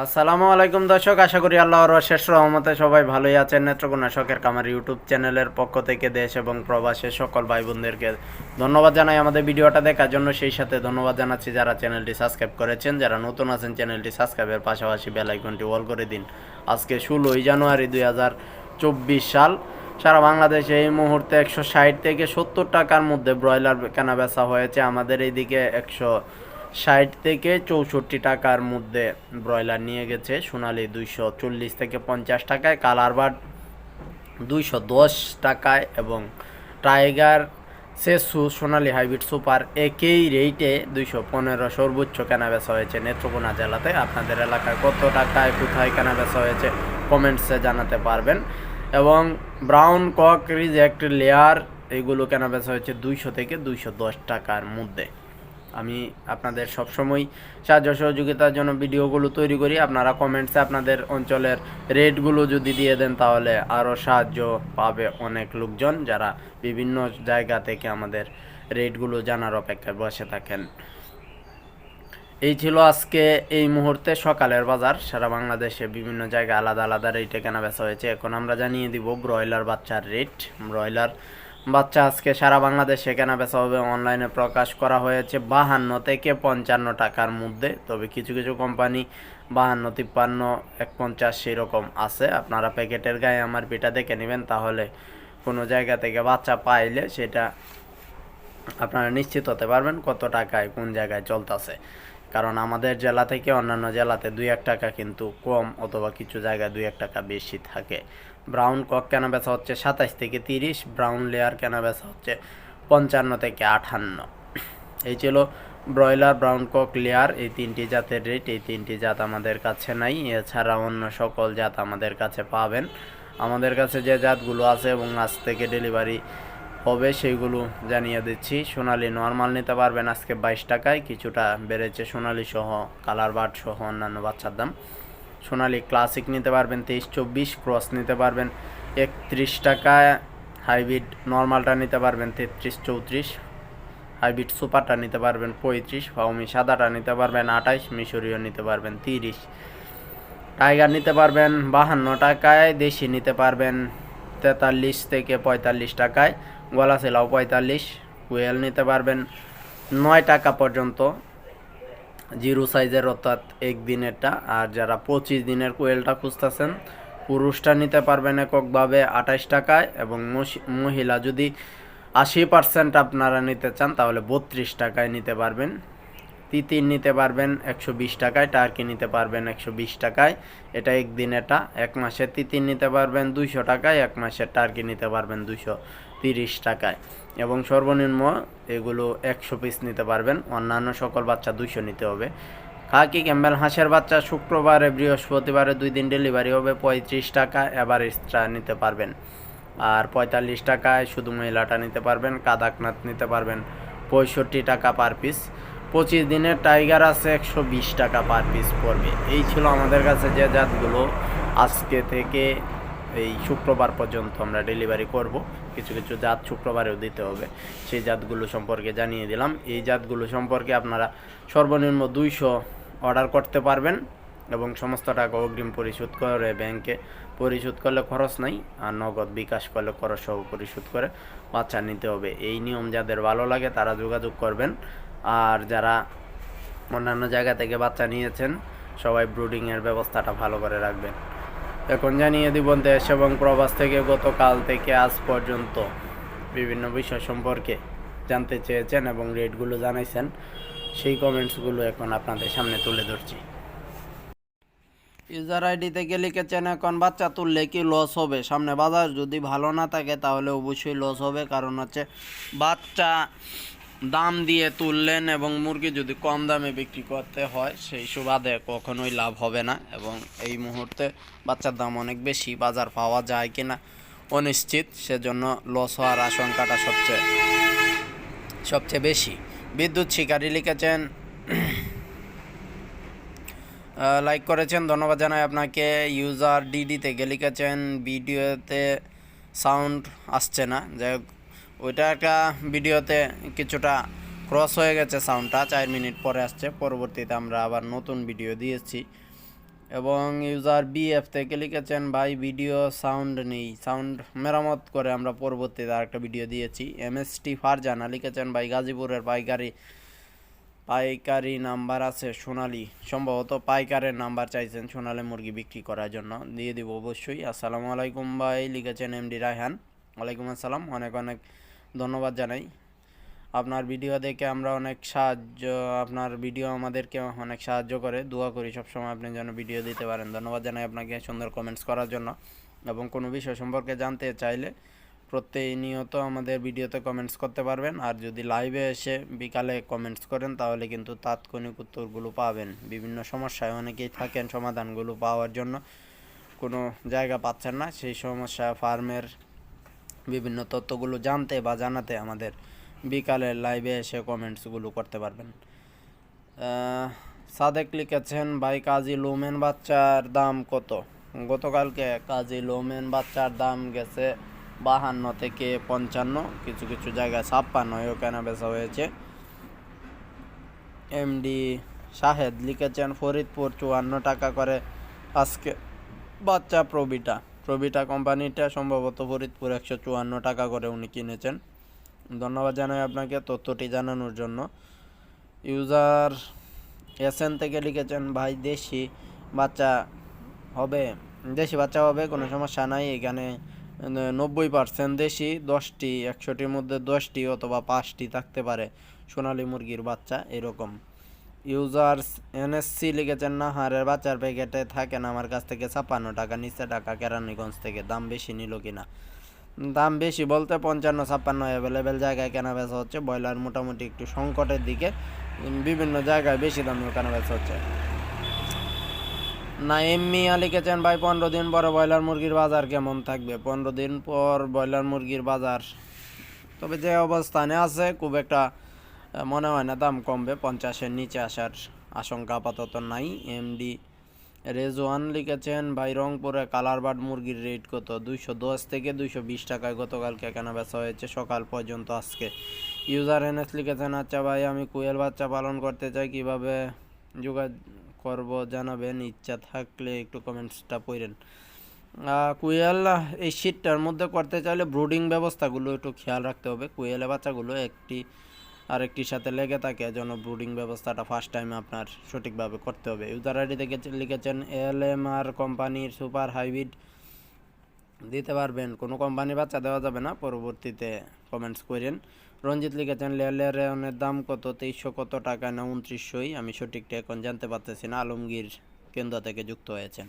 আসসালামু আলাইকুম দর্শক, আশা করি আল্লাহর শেষ রহমতে সবাই ভালোই আছেন। নেত্রকোনা শখের কামার ইউটিউব চ্যানেলের পক্ষ থেকে দেশ এবং প্রবাসের সকল ভাই বোনদেরকে ধন্যবাদ জানাই আমাদের ভিডিওটা দেখার জন্য। সেই সাথে ধন্যবাদ জানাচ্ছি যারা চ্যানেলটি সাবস্ক্রাইব করেছেন, যারা নতুন আছেন চ্যানেলটি সাবস্ক্রাইবের পাশাপাশি বেল আইকনটি অল করে দিন। আজকে ষোলোই জানুয়ারি দুই হাজার চব্বিশ সাল। সারা বাংলাদেশে এই মুহূর্তে একশো ষাট থেকে সত্তর টাকার মধ্যে ব্রয়লার কেনা বেচা হয়েছে। আমাদের এইদিকে একশো ষাট থেকে চৌষট্টি টাকার মধ্যে ব্রয়লার নিয়ে গেছে। সোনালি দুইশো চল্লিশ থেকে পঞ্চাশ টাকায়, কালার বার্ড দুইশো দশ টাকায় এবং টাইগার সেসু সোনালি হাইব্রিড সুপার একই রেটে দুইশো পনেরো সর্বোচ্চ কেনা বেচা হয়েছে। নেত্রকোনা জেলাতে আপনাদের এলাকায় কত টাকায়, কোথায় কেনা বেচা হয়েছে কমেন্টসে জানাতে পারবেন। এবং ব্রাউন কক রিজেক্ট লেয়ার, এগুলো কেনা বেচা হয়েছে দুইশো থেকে দুইশো দশ টাকার মধ্যে। আমি আপনাদের সবসময় সাহায্য সহযোগিতার জন্য ভিডিওগুলো তৈরি করি। আপনারা কমেন্টসে আপনাদের অঞ্চলের রেটগুলো যদি দিয়ে দেন তাহলে আরও সাহায্য পাবে অনেক লোকজন যারা বিভিন্ন জায়গা থেকে আমাদের রেটগুলো জানার অপেক্ষায় বসে থাকেন। এই ছিল আজকে এই মুহূর্তে সকালের বাজার। সারা বাংলাদেশে বিভিন্ন জায়গায় আলাদা আলাদা রেটে কেনা বেচা হয়েছে। এখন আমরা জানিয়ে দিব ব্রয়লার বাচ্চার রেট। ব্রয়লার বাচ্চা আজকে সারা বাংলাদেশে কেনা বেচা হবে। অনলাইনে প্রকাশ করা হয়েছে বাহান্ন থেকে পঞ্চান্ন টাকার মধ্যে। তবে কিছু কিছু কোম্পানি বাহান্ন, তিপ্পান্ন এক পঞ্চাশ সেরকম আছে। আপনারা প্যাকেটের গায়ে আমার পিঠা দেখে নেবেন, তাহলে কোনো জায়গা থেকে বাচ্চা পাইলে সেটা আপনারা নিশ্চিত হতে পারবেন কত টাকায় কোন জায়গায় চলতেছে। কারণ আমাদের জেলা থেকে অন্যান্য জেলাতে দুই এক টাকা কিন্তু কম অথবা কিছু জায়গায় দুই এক টাকা বেশি থাকে। ব্রাউন কক কেনা বেচা হচ্ছে সাতাশ থেকে তিরিশ ব্রাউন লেয়ার কেনা বেচা হচ্ছে পঞ্চান্ন থেকে আটান্ন এই ছিল ব্রয়লার ব্রাউন কক লেয়ার এই তিনটি জাতের রেট এই তিনটি জাত আমাদের কাছে নাই। এছাড়া অন্য সকল জাত আমাদের কাছে পাবেন। আমাদের কাছে যে জাতগুলো আছে এবং আজ থেকে ডেলিভারি হবে সেইগুলো জানিয়ে দিচ্ছি। সোনালি নর্মাল নিতে পারবেন আজকে বাইশ টাকায়। কিছুটা বেড়েছে সোনালি সহ কালার বার্ড সহ অন্যান্য বাচ্চার দাম। সোনালি ক্লাসিক নিতে পারবেন তেইশ, চব্বিশ ক্রস নিতে পারবেন একত্রিশ টাকায়। হাইব্রিড নর্মালটা নিতে পারবেন তেত্রিশ, চৌত্রিশ। হাইব্রিড সুপারটা নিতে পারবেন পঁয়ত্রিশ। ফাউমি সাদাটা নিতে পারবেন আঠাইশ। মিশরীয় নিতে পারবেন তিরিশ। টাইগার নিতে পারবেন বাহান্ন টাকায়। দেশি নিতে পারবেন তেতাল্লিশ থেকে পঁয়তাল্লিশ টাকায়। গলা সেলাও পঁয়তাল্লিশ। কুয়েল নিতে পারবেন নয় টাকা পর্যন্ত। জিরো সাইজের অর্থাৎ এক দিনেরটা। আর যারা পঁচিশ দিনের কোয়েলটা খুঁজতেছেন, পুরুষটা নিতে পারবেন এককভাবে আঠাশ টাকায় এবং মহি- মহিলা যদি আশি পার্সেন্ট আপনারা নিতে চান, তাহলে বত্রিশ টাকায় নিতে পারবেন। তিতির নিতে পারবেন একশো বিশ টাকায়, টার্কি নিতে পারবেন একশো বিশ টাকায়। এটা একদিন এটা এক মাসের তিতির নিতে পারবেন দুইশো টাকায়, এক মাসের টার্কি নিতে পারবেন দুইশো। তিরিশ টাকায়। এবং সর্বনিম্ন এগুলো একশো পিস নিতে পারবেন। অন্যান্য সকল বাচ্চা দুইশো নিতে হবে। খাকি ক্যাম্বেল হাঁসের বাচ্চা শুক্রবারে, বৃহস্পতিবারে দুই দিন ডেলিভারি হবে, পঁয়ত্রিশ টাকা এভারেজটা নিতে পারবেন। আর পঁয়তাল্লিশ টাকায় শুধু মহিলাটা নিতে পারবেন, কাদাকনাথ নিতে পারবেন, পঁয়ষট্টি টাকা পার পিস পঁচিশ দিনের টাইগার আছে একশো বিশ টাকা পার পিস পড়বে। এই ছিল আমাদের কাছে যে জাতগুলো আজকে থেকে এই শুক্রবার পর্যন্ত আমরা ডেলিভারি করব। কিছু কিছু জাত শুক্রবারেও দিতে হবে। সেই জাতগুলো সম্পর্কে জানিয়ে দিলাম। এই জাতগুলো সম্পর্কে আপনারা সর্বনিম্ন দুইশো অর্ডার করতে পারবেন এবং সমস্ত টাকা অগ্রিম পরিশোধ করে ব্যাংকে পরিশোধ করলে খরচ নাই আর নগদ বিকাশ করলে খরচ সহ পরিশোধ করে বাচ্চা নিতে হবে। এই নিয়ম যাদের ভালো লাগে তারা যোগাযোগ করবেন। আর যারা অন্যান্য জায়গা থেকে বাচ্চা নিয়েছেন, সবাই ব্রুডিংয়ের ব্যবস্থাটা ভালো করে রাখবেন। এখন জানিয়ে দিব দেশ এবং প্রবাস থেকে গতকাল থেকে আজ পর্যন্ত বিভিন্ন বিষয় সম্পর্কে জানতে চেয়েছেন এবং রেটগুলো জানাইছেন। সেই কমেন্টসগুলো এখন আপনাদের সামনে তুলে ধরছি। ইউজার আইডি থেকে লিখেছেন, এখন বাচ্চা তুললে কি লস হবে? সামনে বাজার যদি ভালো না থাকে, তাহলে অবশ্যই লস হবে। কারণ হচ্ছে বাচ্চা দাম দিয়ে তুললেন এবং মুরগি যদি কম দামে বিক্রি করতে হয়, সেই সুবাদে কখনোই লাভ হবে না এবং এই মুহূর্তে বাচ্চার দাম অনেক বেশি, বাজার পাওয়া যায় কিনা অনিশ্চিত, সেজন্য লস হওয়ার আশঙ্কাটা সবচেয়ে সবচেয়ে বেশি। বিদ্যুৎ শিকারী লিখেছেন লাইক করেছেন, ধন্যবাদ জানাই আপনাকে। ইউজার ডিডিতে লিখেছেন, ভিডিওতে সাউন্ড আসছে না। যাই হোক ওইটা একটা ভিডিওতে কিছুটা ক্রস হয়ে গেছে সাউন্ডটা চার মিনিট পরে আসছে, পরবর্তীতে আমরা আবার নতুন ভিডিও দিয়েছি। এবং ইউজার বিএফ থেকে লিখেছেন, ভাই ভিডিও সাউন্ড নেই সাউন্ড মেরামত করে আমরা পরবর্তীতে আরেকটা ভিডিও দিয়েছি। এমএসটি ফারজানা লিখেছেন, ভাই, গাজীপুরের পাইকারি পাইকারি নাম্বার আছে সোনালি। সম্ভবত পাইকারের নাম্বার চাইছেন সোনালি মুরগি বিক্রি করার জন্য। দিয়ে দিব অবশ্যই। আসসালামু আলাইকুম ভাই, লিখেছেন এমডি রায়হান। ওয়ালাইকুম আসসালাম। অনেক অনেক ধন্যবাদ জানাই। আপনার ভিডিও দেখে আমরা অনেক সাহায্য, আপনার ভিডিও আমাদেরকে অনেক সাহায্য করে। দোয়া করি সবসময় আপনি যেন ভিডিও দিতে পারেন। ধন্যবাদ জানাই আপনাকে সুন্দর কমেন্টস করার জন্য। এবং কোনো বিষয় সম্পর্কে জানতে চাইলে প্রতিনিয়ত আমাদের ভিডিওতে কমেন্টস করতে পারবেন। আর যদি লাইভে এসে বিকালে কমেন্টস করেন, তাহলে কিন্তু তাৎক্ষণিক উত্তরগুলো পাবেন। বিভিন্ন সমস্যায় অনেকেই থাকেন, সমাধানগুলো পাওয়ার জন্য। কোনো জায়গা পাচ্ছেন না, সেই সমস্যা ফার্মের বিভিন্ন তথ্যগুলো জানতে বা জানাতে আমাদের বিকালে লাইভে এসে কমেন্টসগুলো করতে পারবেন। সাদেক লিখেছেন, ভাই, কাজী লোমেন বাচ্চার দাম কত? গতকালকে কাজী লোমেন বাচ্চার দাম গেছে বাহান্ন থেকে পঞ্চান্ন, কিছু কিছু জায়গায় ছাপ্পান্নও কেনা বেচা হয়েছে। এমডি শাহেদ লিখেছেন, ফরিদপুর চুয়ান্ন টাকা করে আজকে বাচ্চা প্রবিটা। প্রবিটা কোম্পানিটা সম্ভবত ফরিদপুর একশো চুয়ান্ন টাকা করে উনি কিনেছেন। ধন্যবাদ জানাই আপনাকে তথ্যটি জানানোর জন্য। ইউজার এসএন থেকে লিখেছেন, ভাই, দেশি বাচ্চা হবে, দেশি বাচ্চা হবে, কোনো সমস্যা নাই, এখানে নব্বই পার্সেন্ট দেশি, দশটি, একশোটির মধ্যে দশটি অথবা পাঁচটি থাকতে পারে সোনালী মুরগির বাচ্চা, এরকম। ইউজার্স এনএসসি লিখেছেন না হারের বাচ্চার প্যাকেটে থাকেন, আমার কাছ থেকে ছাপ্পান্ন টাকা, নিচে টাকা, কেরানীগঞ্জ থেকে, দাম বেশি নিল কিনা দাম বেশি বলতে পঞ্চান্ন, ছাপ্পান্ন অ্যাভেলেবেল জায়গায় কেনা বেচা হচ্ছে, ব্রয়লার মোটামুটি একটু সংকটের দিকে বিভিন্ন জায়গায় বেশি দামে কেনা বেচা হচ্ছে। নাইম মিয়া লিখেছেন, ভাই, পনেরো দিন পরে ব্রয়লার মুরগির বাজার কেমন থাকবে? পনেরো দিন পর ব্রয়লার মুরগির বাজার, তবে যে অবস্থানে আছে, খুব একটা মনে হয় না, দাম কমবে, পঞ্চাশের নিচে আসার আশঙ্কা আপাতত নাই। এমডি রেজওয়ান লিখেছেন, ভাই, রংপুরে কালারবার্ড মুরগির রেট কত? দুইশো দশ থেকে দুইশো বিশ টাকায় গতকালকে কেনা বেচা হয়েছে? সকাল পর্যন্ত আজকে। ইউজার এনএস লিখেছেন আচ্ছা ভাই, আমি কুয়েল বাচ্চা পালন করতে চাই, কীভাবে যোগাযোগ করব জানাবেন? ইচ্ছা থাকলে একটু কমেন্টসটা পড়েন। কুয়েল, এই শীতটার মধ্যে করতে চাইলে ব্রুডিং ব্যবস্থাগুলো একটু খেয়াল রাখতে হবে। কুয়েলের বাচ্চাগুলো একটি আরেকটির সাথে লেগে থাকে যেন ব্রুডিং ব্যবস্থাটা ফার্স্ট টাইম আপনার সঠিকভাবে করতে হবে। ইউজার আইডি থেকে লিখেছেন এল এম আর কোম্পানির সুপার হাইব্রিড। দিতে পারবেন, কোনো কোম্পানির বাচ্চা দেওয়া যাবে না, পরবর্তীতে কমেন্টস করেন। রঞ্জিত লিখেছেন রেয়নের দাম কত, তেইশশো কত টাকা না উনত্রিশশোই? আমি সঠিকটা এখন জানতে পারতেছি না, আলমগীর কেন্দ্র থেকে যুক্ত হয়েছেন।